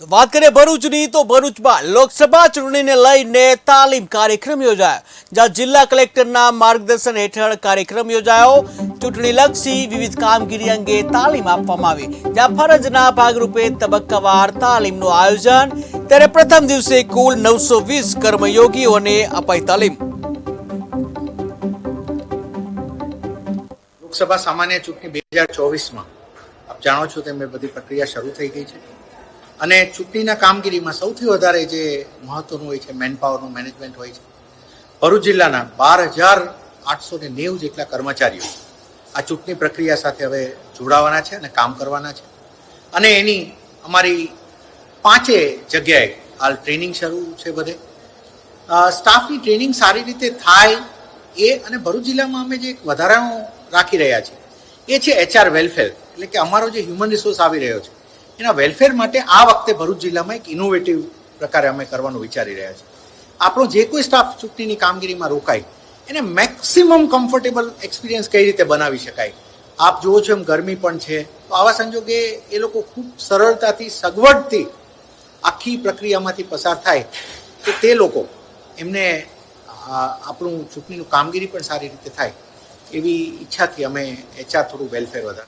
વાત કરીએ ભરૂચની, તો ભરૂચમાં લોકસભા ચૂંટણીને લઈને તાલીમ કાર્યક્રમ યોજાયો, જ્યાં જિલ્લા કલેક્ટરના માર્ગદર્શન હેઠળ કાર્યક્રમ યોજાયો. ચૂંટણીલક્ષી વિવિધ કામગીરી અંગે તાલીમ આપવામાં આવી, જ્યાં ફરજના ભાગરૂપે તબક્કાવાર તાલીમનું આયોજન, ત્યારે પ્રથમ દિવસે કુલ નવસો વીસ કર્મયોગીઓને અપાઈ તાલીમ. લોકસભા સામાન્ય ચૂંટણી બે હજાર ચોવીસમાં, આપ જાણો છો તેમ બધી પ્રક્રિયા શરૂ થઈ ગઈ છે. અને ચૂંટણીના કામગીરીમાં સૌથી વધારે જે મહત્વનું હોય છે મેનપાવરનું મેનેજમેન્ટ હોય છે, ભરૂચ જિલ્લાના બાર હજાર આઠસો ને નેવું જેટલા કર્મચારીઓ આ ચૂંટણી પ્રક્રિયા સાથે હવે જોડાવાના છે અને કામ કરવાના છે. અને એની અમારી પાંચે જગ્યાએ હાલ ટ્રેનિંગ શરૂ છે બધે. સ્ટાફની ટ્રેનિંગ સારી રીતે થાય એ અને ભરૂચ જિલ્લામાં અમે જે વધારાનું રાખી રહ્યા છીએ, એ છે એચઆર વેલફેર એટલે કે અમારો જે હ્યુમન રિસોર્સ આવી રહ્યો છે એના વેલફેર માટે આ વખતે ભરૂચ જિલ્લામાં એક ઇનોવેટિવ પ્રકારે અમે કરવાનું વિચારી રહ્યા છીએ. આપણો જે કોઈ સ્ટાફ ચૂંટણીની કામગીરીમાં રોકાય, એને મેક્સિમમ કમ્ફર્ટેબલ એક્સપિરિયન્સ કઈ રીતે બનાવી શકાય? આપ જુઓ છો એમ ગરમી પણ છે. તો આવા સંજોગે એ લોકો ખૂબ સરળતાથી, સગવડથી આખી પ્રક્રિયામાંથી પસાર થાય. તો તે લોકો એમને આપણું ચૂંટણીનું કામગીરી પણ સારી રીતે થાય એવી ઈચ્છાથી અમે એચઆર થોડું વેલફેર વધારે